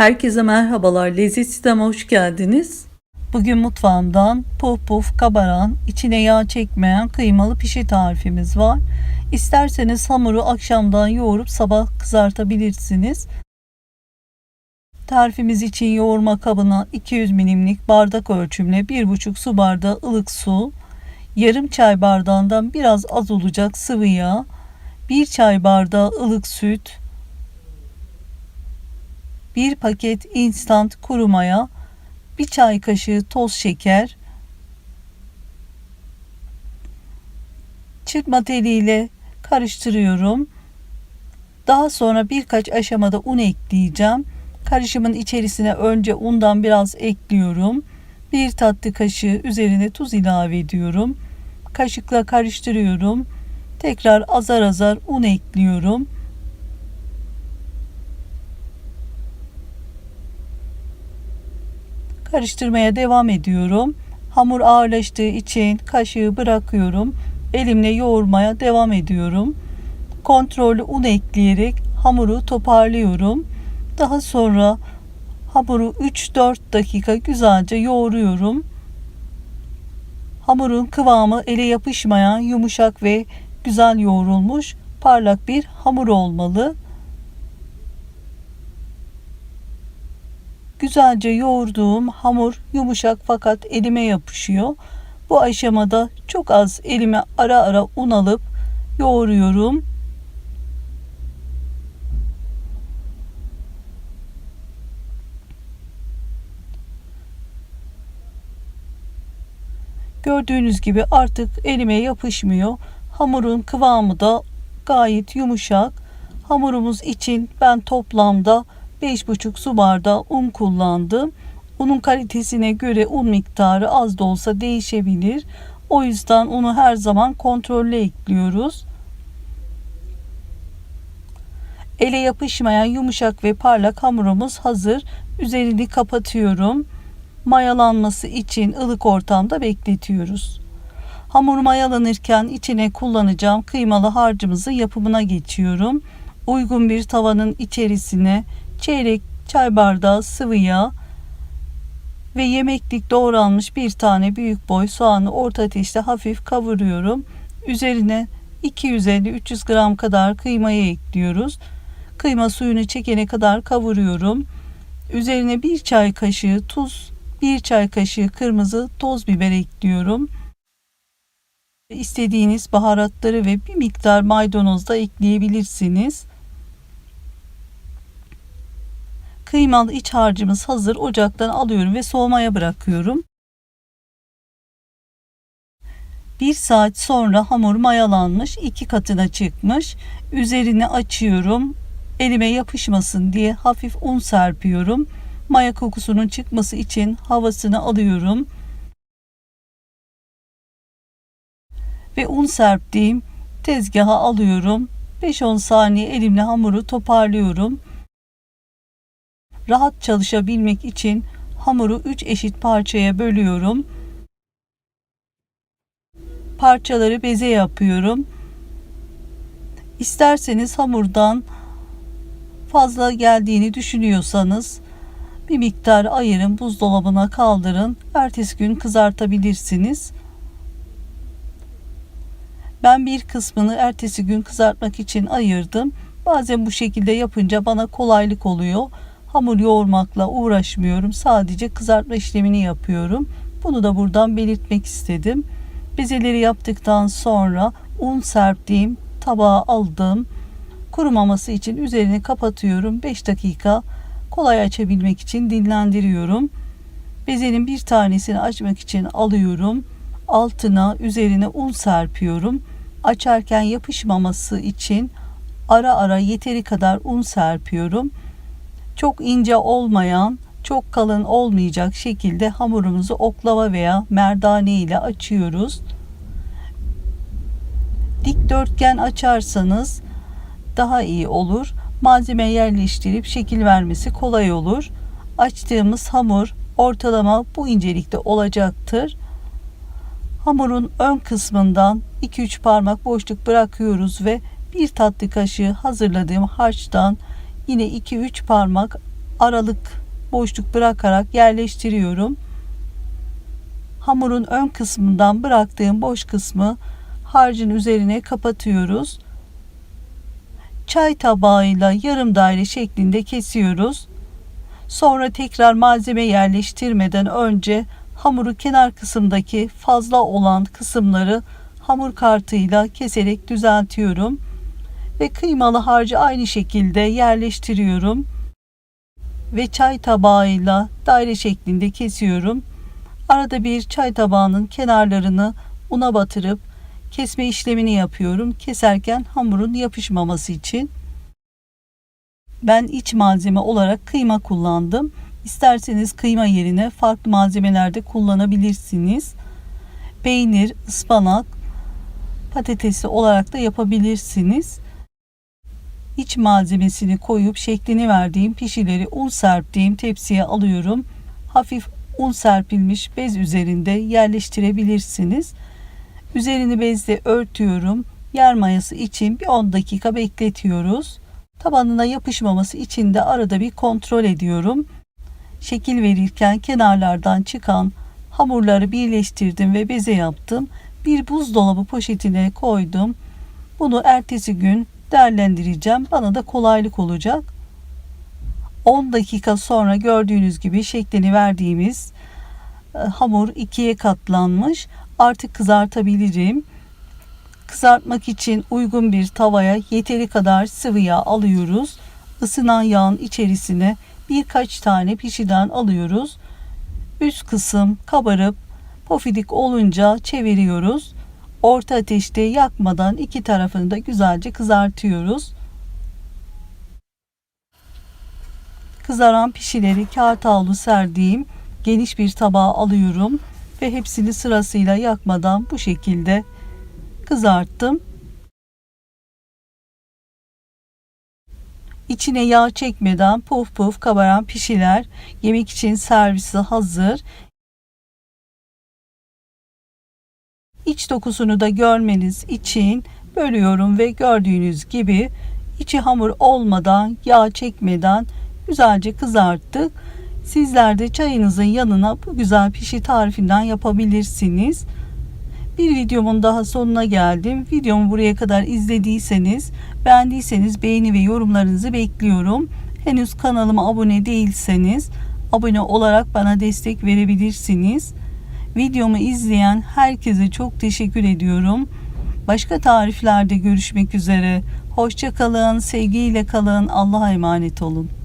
Herkese merhabalar. Lezzet Sistem'e hoş geldiniz. Bugün mutfağımdan puf puf kabaran, içine yağ çekmeyen kıymalı pişi tarifimiz var. İsterseniz hamuru akşamdan yoğurup sabah kızartabilirsiniz. Tarifimiz için yoğurma kabına 200 milimlik bardak ölçümle 1,5 su bardağı ılık su, yarım çay bardağından biraz az olacak sıvı yağ, 1 çay bardağı ılık süt, 1 paket instant kuru maya, 1 çay kaşığı toz şeker, çırpma teliyle karıştırıyorum. Daha sonra birkaç aşamada un ekleyeceğim. Karışımın içerisine önce undan biraz ekliyorum. Bir tatlı kaşığı üzerine tuz ilave ediyorum. Kaşıkla karıştırıyorum. Tekrar azar azar un ekliyorum. Karıştırmaya devam ediyorum. Hamur ağırlaştığı için kaşığı bırakıyorum. Elimle yoğurmaya devam ediyorum. Kontrollü un ekleyerek hamuru toparlıyorum. Daha sonra hamuru 3-4 dakika güzelce yoğuruyorum. Hamurun kıvamı ele yapışmayan yumuşak ve güzel yoğrulmuş parlak bir hamur olmalı. Güzelce yoğurduğum hamur yumuşak fakat elime yapışıyor. Bu aşamada çok az elime ara ara un alıp yoğuruyorum. Gördüğünüz gibi artık elime yapışmıyor. Hamurun kıvamı da gayet yumuşak. Hamurumuz için ben toplamda 5,5 su bardağı un kullandım. Unun kalitesine göre un miktarı az da olsa değişebilir. O yüzden unu her zaman kontrollü ekliyoruz. Ele yapışmayan yumuşak ve parlak hamurumuz hazır. Üzerini kapatıyorum. Mayalanması için ılık ortamda bekletiyoruz. Hamur mayalanırken içine kullanacağım kıymalı harcımızın yapımına geçiyorum. Uygun bir tavanın içerisine çeyrek çay bardağı sıvı yağ ve yemeklik doğranmış bir tane büyük boy soğanı orta ateşte hafif kavuruyorum. Üzerine 250-300 gram kadar kıymayı ekliyoruz. Kıyma suyunu çekene kadar kavuruyorum. Üzerine bir çay kaşığı tuz, bir çay kaşığı kırmızı toz biber ekliyorum. İstediğiniz baharatları ve bir miktar maydanoz da ekleyebilirsiniz. Kıymalı iç harcımız hazır. Ocaktan alıyorum ve soğumaya bırakıyorum. Bir saat sonra hamur mayalanmış, iki katına çıkmış. Üzerine açıyorum. Elime yapışmasın diye hafif un serpiyorum. Maya kokusunun çıkması için havasını alıyorum. Ve un serptiğim tezgaha alıyorum. 5-10 saniye elimle hamuru toparlıyorum. Rahat çalışabilmek için hamuru 3 eşit parçaya bölüyorum. Parçaları beze yapıyorum. İsterseniz hamurdan fazla geldiğini düşünüyorsanız bir miktar ayırın buzdolabına kaldırın. Ertesi gün kızartabilirsiniz. Ben bir kısmını ertesi gün kızartmak için ayırdım. Bazen bu şekilde yapınca bana kolaylık oluyor. Hamur yoğurmakla uğraşmıyorum. Sadece kızartma işlemini yapıyorum. Bunu da buradan belirtmek istedim. Bezeleri yaptıktan sonra un serptiğim tabağa aldım. Kurumaması için üzerini kapatıyorum. 5 dakika kolay açabilmek için dinlendiriyorum. Bezenin bir tanesini açmak için alıyorum. Altına üzerine un serpiyorum. Açarken yapışmaması için ara ara yeteri kadar un serpiyorum çok ince olmayan, çok kalın olmayacak şekilde hamurumuzu oklava veya merdane ile açıyoruz. Dikdörtgen açarsanız daha iyi olur. Malzeme yerleştirip şekil vermesi kolay olur. Açtığımız hamur ortalama bu incelikte olacaktır. Hamurun ön kısmından 2-3 parmak boşluk bırakıyoruz ve bir tatlı kaşığı hazırladığım harçtan yine 2-3 parmak aralık boşluk bırakarak yerleştiriyorum. Hamurun ön kısmından bıraktığım boş kısmı harcın üzerine kapatıyoruz. Çay tabağıyla yarım daire şeklinde kesiyoruz. Sonra tekrar malzeme yerleştirmeden önce hamuru kenar kısımdaki fazla olan kısımları hamur kartıyla keserek düzeltiyorum ve kıymalı harcı aynı şekilde yerleştiriyorum ve çay tabağıyla daire şeklinde kesiyorum. Arada bir çay tabağının kenarlarını una batırıp kesme işlemini yapıyorum. Keserken hamurun yapışmaması için. Ben iç malzeme olarak kıyma kullandım. İsterseniz kıyma yerine farklı malzemelerde kullanabilirsiniz. Peynir, ıspanak, patatesi olarak da yapabilirsiniz. İç malzemesini koyup şeklini verdiğim pişileri un serptiğim tepsiye alıyorum. Hafif un serpilmiş bez üzerinde yerleştirebilirsiniz. Üzerini bezle örtüyorum. Yer mayası için bir 10 dakika bekletiyoruz. Tabanına yapışmaması için de arada bir kontrol ediyorum. Şekil verirken kenarlardan çıkan hamurları birleştirdim ve beze yaptım. Bir buzdolabı poşetine koydum. Bunu ertesi gün değerlendireceğim. Bana da kolaylık olacak. 10 dakika sonra gördüğünüz gibi şeklini verdiğimiz e, hamur ikiye katlanmış. Artık kızartabilirim. Kızartmak için uygun bir tavaya yeteri kadar sıvı yağ alıyoruz. Isınan yağın içerisine birkaç tane pişiden alıyoruz. Üst kısım kabarıp pofidik olunca çeviriyoruz. Orta ateşte yakmadan iki tarafını da güzelce kızartıyoruz. Kızaran pişileri kağıt havlu serdiğim geniş bir tabağa alıyorum ve hepsini sırasıyla yakmadan bu şekilde kızarttım. İçine yağ çekmeden puf puf kabaran pişiler yemek için servisi hazır. İç dokusunu da görmeniz için bölüyorum ve gördüğünüz gibi içi hamur olmadan yağ çekmeden güzelce kızarttık. Sizler de çayınızın yanına bu güzel pişi tarifinden yapabilirsiniz. Bir videomun daha sonuna geldim. Videomu buraya kadar izlediyseniz, beğendiyseniz beğeni ve yorumlarınızı bekliyorum. Henüz kanalıma abone değilseniz abone olarak bana destek verebilirsiniz. Videomu izleyen herkese çok teşekkür ediyorum. Başka tariflerde görüşmek üzere. Hoşça kalın, sevgiyle kalın. Allah'a emanet olun.